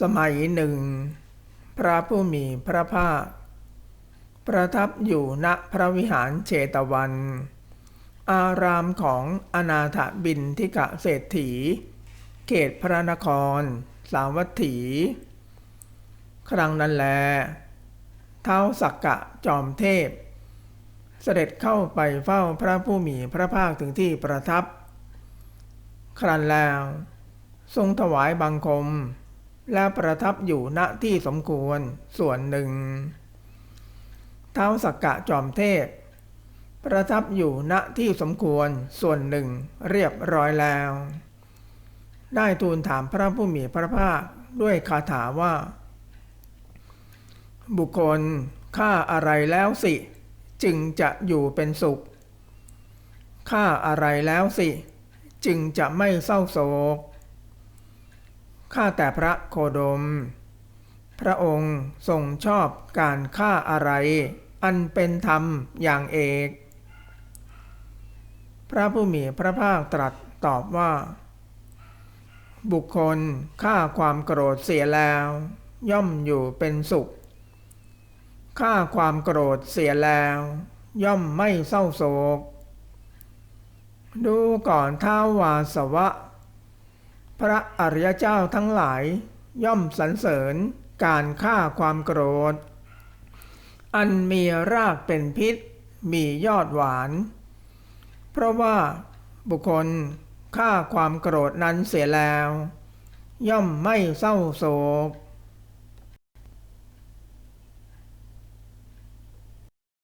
สมัยหนึ่ง พระผู้มีพระภาค ประทับอยู่ณพระวิหารเชตวัน อารามของอนาถบินทิกะเศรษฐี เขตพระนคร สาวัตถี ครั้งนั้นแล เท้าสักกะจอมเทพ เสด็จเข้าไปเฝ้าพระผู้มีพระภาคถึงที่ประทับ ครั้นแล้ว ทรงถวายบังคม และประทับอยู่ณที่สมควรส่วนหนึ่ง เท้าสักกะจอมเทพ ประทับอยู่ณที่สมควรส่วนหนึ่งเรียบร้อยแล้ว ได้ทูลถามพระผู้มีพระภาคด้วยคาถาว่า บุคคลฆ่าอะไรแล้วสิ จึงจะอยู่เป็นสุขฆ่าอะไรแล้วสิ จึงจะไม่เศร้าโศก ข้าแต่พระโคดม พระองค์ทรงชอบการฆ่าอะไร อันเป็นธรรมอย่างเอก พระผู้มีพระภาคตรัสตอบว่า บุคคลฆ่าความโกรธเสียแล้ว ย่อมอยู่เป็นสุขฆ่าความโกรธเสียแล้ว ย่อมไม่เศร้าโศก ดูก่อนท้าววาสวะ พระอริยเจ้าทั้งหลายย่อมสรรเสริญการฆ่าความโกรธ อันมีรากเป็นพิษมียอดหวาน เพราะว่าบุคคลฆ่าความโกรธนั้นเสียแล้ว ย่อมไม่เศร้าโศก